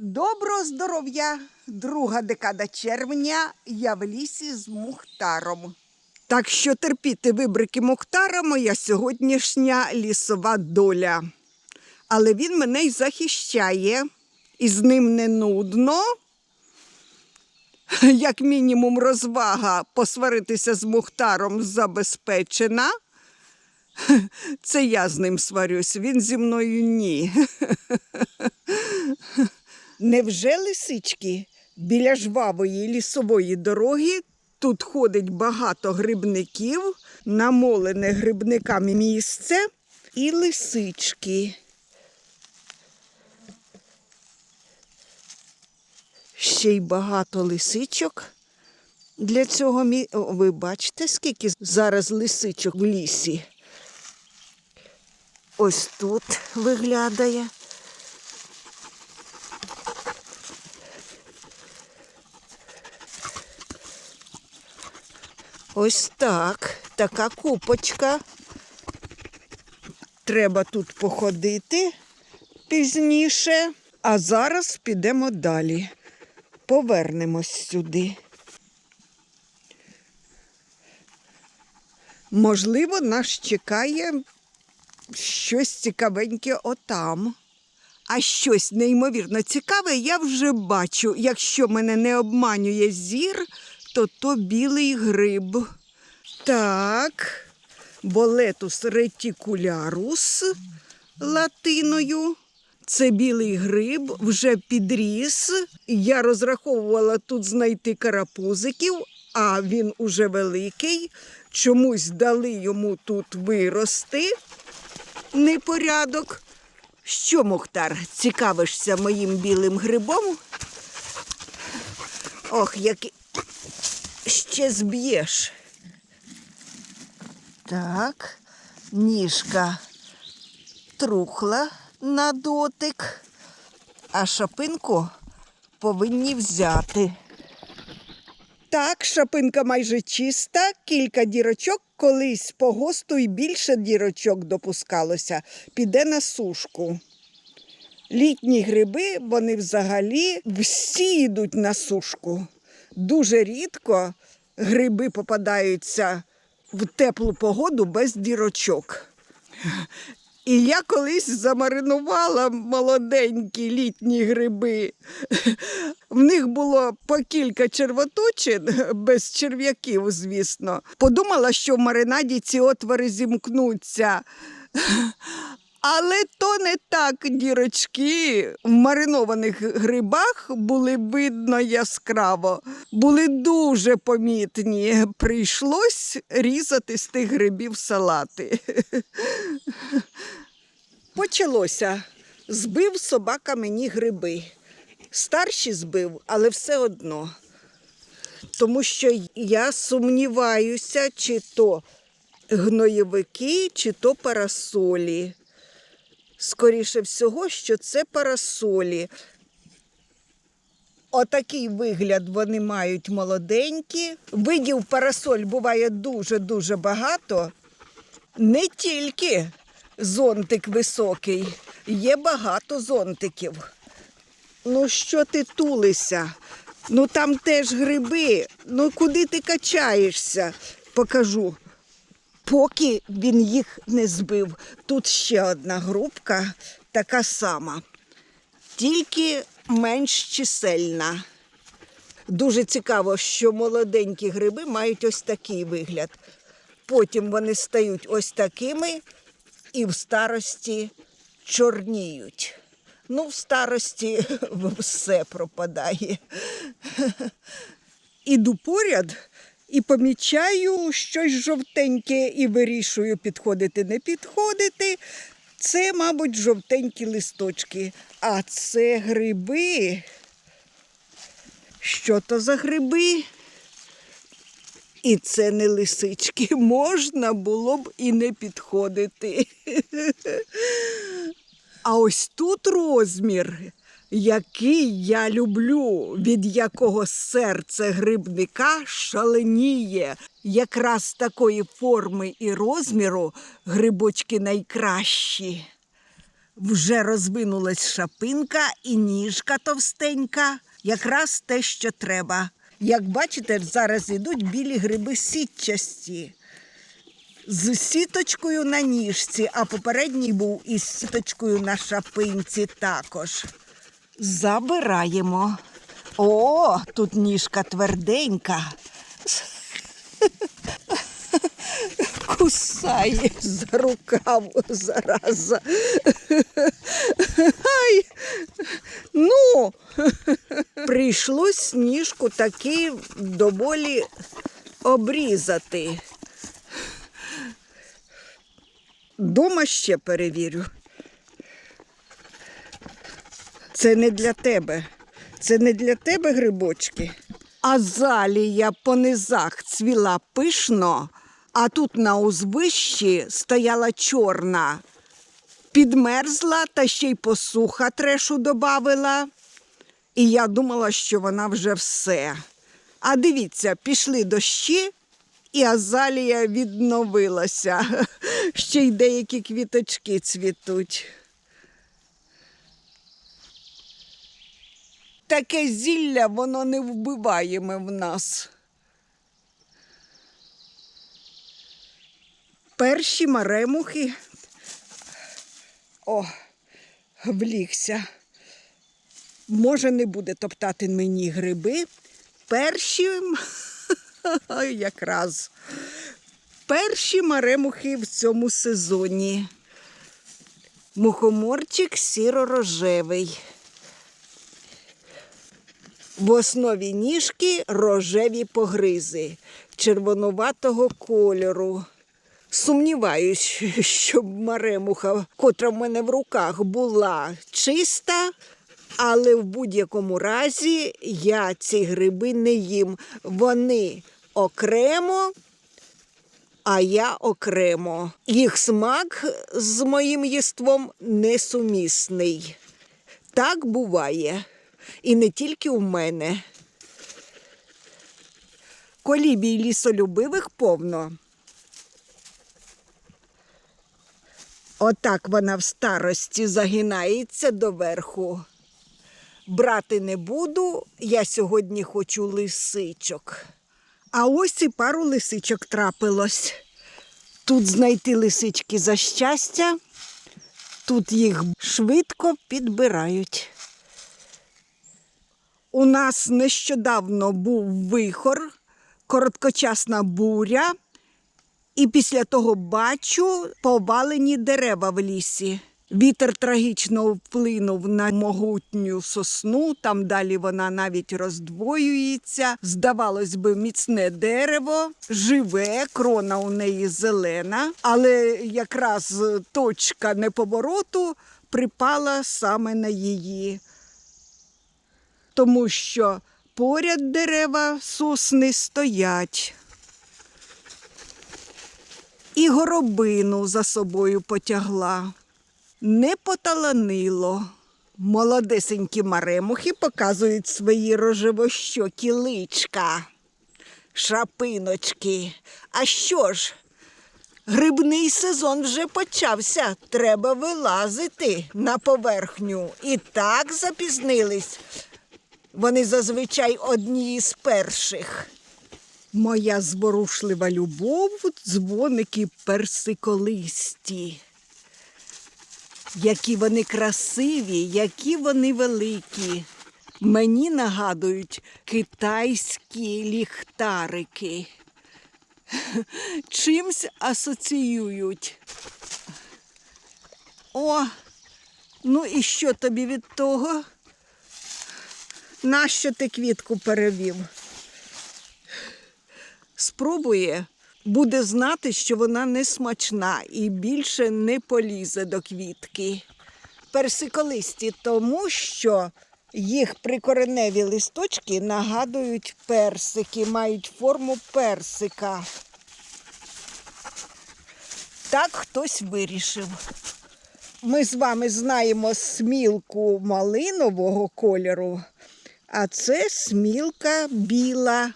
Доброго здоров'я! Друга декада червня я в лісі з Мухтаром. Так що терпіти вибрики Мухтара моя сьогоднішня лісова доля. Але він мене й захищає, і з ним не нудно. Як мінімум, розвага посваритися з Мухтаром забезпечена. Це я з ним сварюсь, він зі мною ні. Невже лисички біля жвавої лісової дороги тут ходить багато грибників, намолене грибниками місце і лисички. Ще й багато лисичок. Для цього мі... О, ви бачите, скільки зараз лисичок в лісі? Ось тут виглядає. Ось так, така купочка. Треба тут походити пізніше, а зараз підемо далі. Повернемось сюди. Можливо, нас чекає щось цікавеньке отам. А щось неймовірно цікаве я вже бачу. Якщо мене не обманює зір, то то білий гриб. Так, болетус ретикулярус латиною. Це білий гриб, вже підріс. Я розраховувала тут знайти карапузиків, а він уже великий. Чомусь дали йому тут вирости. Непорядок. Що, Мухтар, цікавишся моїм білим грибом? Ох, як ще зб'єш. Так, ніжка трухла на дотик, а шапинку повинні взяти. Так, шапинка майже чиста, кілька дірочок, колись по госту і більше дірочок допускалося, піде на сушку. Літні гриби, вони взагалі всі йдуть на сушку. Дуже рідко гриби попадаються в теплу погоду без дірочок. І я колись замаринувала молоденькі літні гриби. В них було по кілька червоточин, без черв'яків, звісно. Подумала, що в маринаді ці отвори зімкнуться. Але то не так дірочки в маринованих грибах були видно яскраво, були дуже помітні. Прийшлось різати з тих грибів салати. Почалося. Збив собака мені гриби. Старші збив, але все одно. Тому що я сумніваюся, чи то гноєвики, чи то парасолі. Скоріше всього, що це парасолі. Отакий вигляд вони мають молоденькі. Видів парасоль буває дуже-дуже багато. Не тільки зонтик високий, є багато зонтиків. Ну, що ти тулися? Ну там теж гриби. Ну куди ти качаєшся? Покажу. Поки він їх не збив. Тут ще одна групка, така сама, тільки менш чисельна. Дуже цікаво, що молоденькі гриби мають ось такий вигляд. Потім вони стають ось такими і в старості чорніють. Ну, в старості все пропадає. Іду поряд і помічаю щось жовтеньке і вирішую, підходити, не підходити. Це, мабуть, жовтенькі листочки. А це гриби. Що то за гриби? І це не лисички. Можна було б і не підходити. А ось тут розмір, який я люблю, від якого серце грибника шаленіє. Якраз такої форми і розміру грибочки найкращі. Вже розвинулась шапинка і ніжка товстенька, якраз те, що треба. Як бачите, зараз йдуть білі гриби сітчасті з сіточкою на ніжці, а попередній був із сіточкою на шапинці також. Забираємо. О, тут ніжка тверденька. Кусає за рукав зараза. Ай, ну, прийшлось ніжку таки доволі обрізати. Дома ще перевірю. Це не для тебе. Це не для тебе грибочки. Азалія по низах цвіла пишно, а тут на узвищі стояла чорна. Підмерзла та ще й посуха трешу добавила. І я думала, що вона вже все. А дивіться, пішли дощі, і азалія відновилася. Ще й деякі квіточки цвітуть. Таке зілля воно не вбиваєме в нас. Перші маремухи. О, влігся. Може, не буде топтати мені гриби. Перші якраз перші маремухи в цьому сезоні. Мухоморчик сіро-рожевий. В основі ніжки рожеві погризи червонуватого кольору. Сумніваюсь, щоб маремуха, котра в мене в руках, була чиста, але в будь-якому разі я ці гриби не їм. Вони окремо, а я окремо. Їх смак з моїм їством несумісний. Так буває. І не тільки у мене. Колібій лісолюбивих повно. Отак вона в старості загинається доверху. Брати не буду, я сьогодні хочу лисичок. А ось і пару лисичок трапилось. Тут знайти лисички за щастя, тут їх швидко підбирають. У нас нещодавно був вихор, короткочасна буря, і після того бачу повалені дерева в лісі. Вітер трагічно вплинув на могутню сосну, там далі вона навіть роздвоюється. Здавалось би, міцне дерево, живе, крона у неї зелена, але якраз точка неповороту припала саме на її тому що поряд дерева сосни стоять. І горобину за собою потягла. Не поталанило. Молодесенькі маремухи показують свої рожевощокі личка, шапиночки. А що ж? Грибний сезон вже почався. Треба вилазити на поверхню. І так запізнились. Вони зазвичай одні з перших. Моя зворушлива любов, дзвоники персиколисті. Які вони красиві, які вони великі. Мені нагадують китайські ліхтарики. Чимсь асоціюють. О, ну і що тобі від того? Нащо ти квітку перевів? Спробує, буде знати, що вона не смачна і більше не полізе до квітки. Персиколисті, тому що їх прикореневі листочки нагадують персики, мають форму персика. Так хтось вирішив. Ми з вами знаємо смілку малинового кольору, а це смілка біла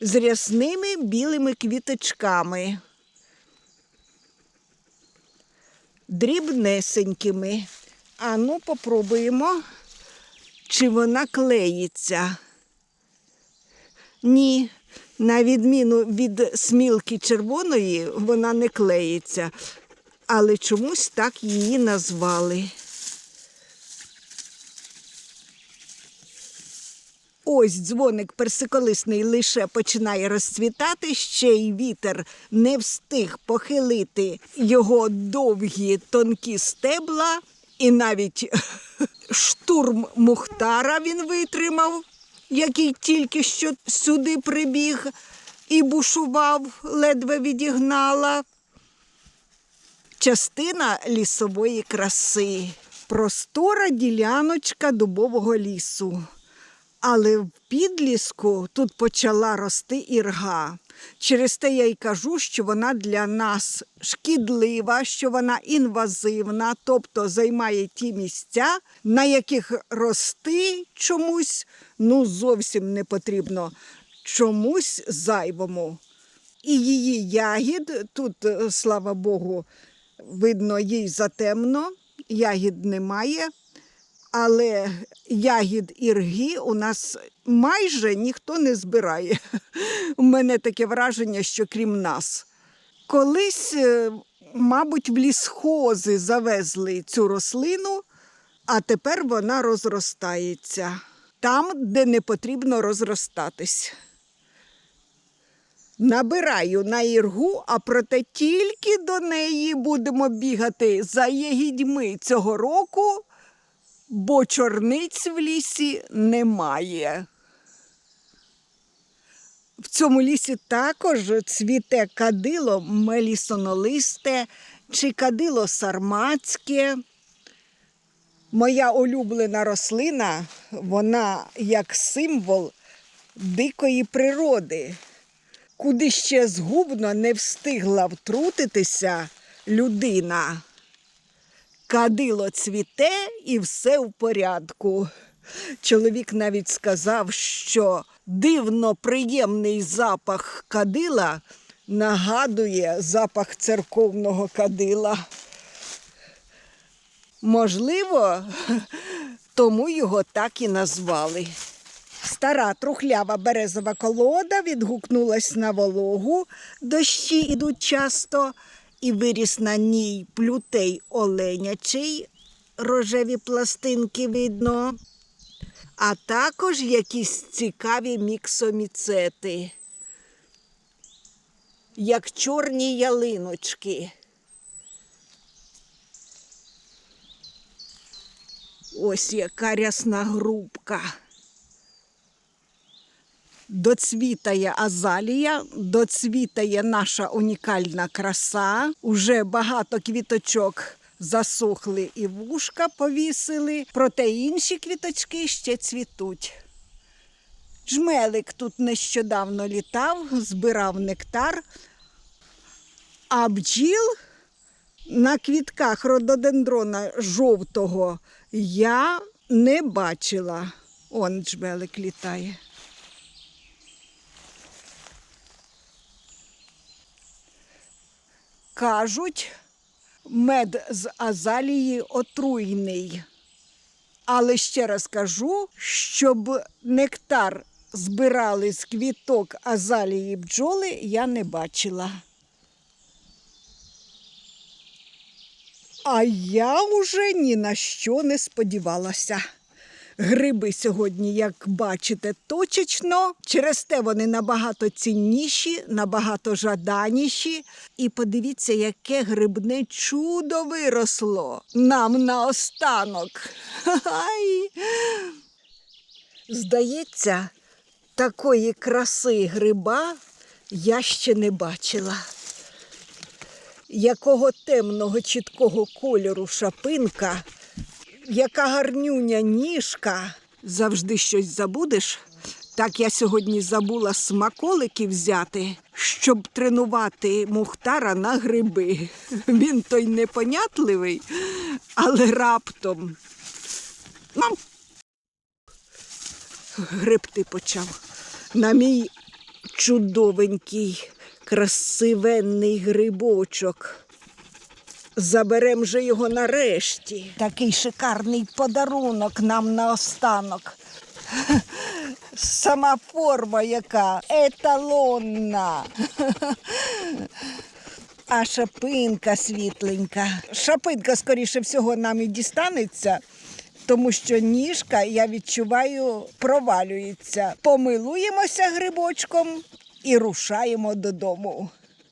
з рясними білими квіточками. дрібнесенькими. А ну, попробуємо, чи вона клеїться. Ні, на відміну від смілки червоної, вона не клеїться, але чомусь так її назвали. Ось дзвоник персиколисний лише починає розцвітати, ще й вітер не встиг похилити його довгі тонкі стебла, і навіть штурм Мухтара він витримав, який тільки що сюди прибіг і бушував, ледве відігнала. Частина лісової краси, простора діляночка дубового лісу. Але в підліску тут почала рости ірга. Через те я й кажу, що вона для нас шкідлива, що вона інвазивна, тобто займає ті місця, на яких рости чомусь ну зовсім не потрібно, чомусь зайвому. І її ягід, тут, слава Богу, видно, їй затемно, ягід немає. Але ягід ірги у нас майже ніхто не збирає. У мене таке враження, що крім нас. Колись, е, мабуть, в лісхози завезли цю рослину, а тепер вона розростається там, де не потрібно розростатись. Набираю на іргу, а проте тільки до неї будемо бігати за ягідьми цього року бо чорниць в лісі немає. В цьому лісі також цвіте кадило мелісонолисте чи кадило сарматське. Моя улюблена рослина, вона як символ дикої природи, куди ще згубно не встигла втрутитися людина. Кадило цвіте і все в порядку. Чоловік навіть сказав, що дивно приємний запах кадила нагадує запах церковного кадила. Можливо, тому його так і назвали. Стара трухлява березова колода відгукнулась на вологу, дощі ідуть часто, і виріс на ній плютей оленячий, рожеві пластинки видно, а також якісь цікаві міксоміцети, як чорні ялиночки. Ось яка рясна грубка. Доцвітає азалія, доцвітає наша унікальна краса. Уже багато квіточок засохли і вушка повісили, проте інші квіточки ще цвітуть. Жмелик тут нещодавно літав, збирав нектар, а бджіл на квітках рододендрона жовтого я не бачила. Он джмелик літає. Кажуть, мед з азалії отруйний. Але ще раз кажу, щоб нектар збирали з квіток азалії бджоли, я не бачила. А я вже ні на що не сподівалася. Гриби сьогодні, як бачите, точечно. Через те вони набагато цінніші, набагато жаданіші. І подивіться, яке грибне чудо виросло нам наостанок. Ай! Здається, такої краси гриба я ще не бачила. Якого темного чіткого кольору шапинка яка гарнюня ніжка. Завжди щось забудеш. Так я сьогодні забула смаколики взяти, щоб тренувати Мухтара на гриби. Він той непонятливий, але раптом. Мам! Гребти почав. На мій чудовенький, красивенний грибочок. Заберем же його нарешті. Такий шикарний подарунок нам наостанок. Сама форма яка еталонна. А шапинка світленька. Шапинка, скоріше всього, нам і дістанеться, тому що ніжка, я відчуваю, провалюється. Помилуємося грибочком і рушаємо додому.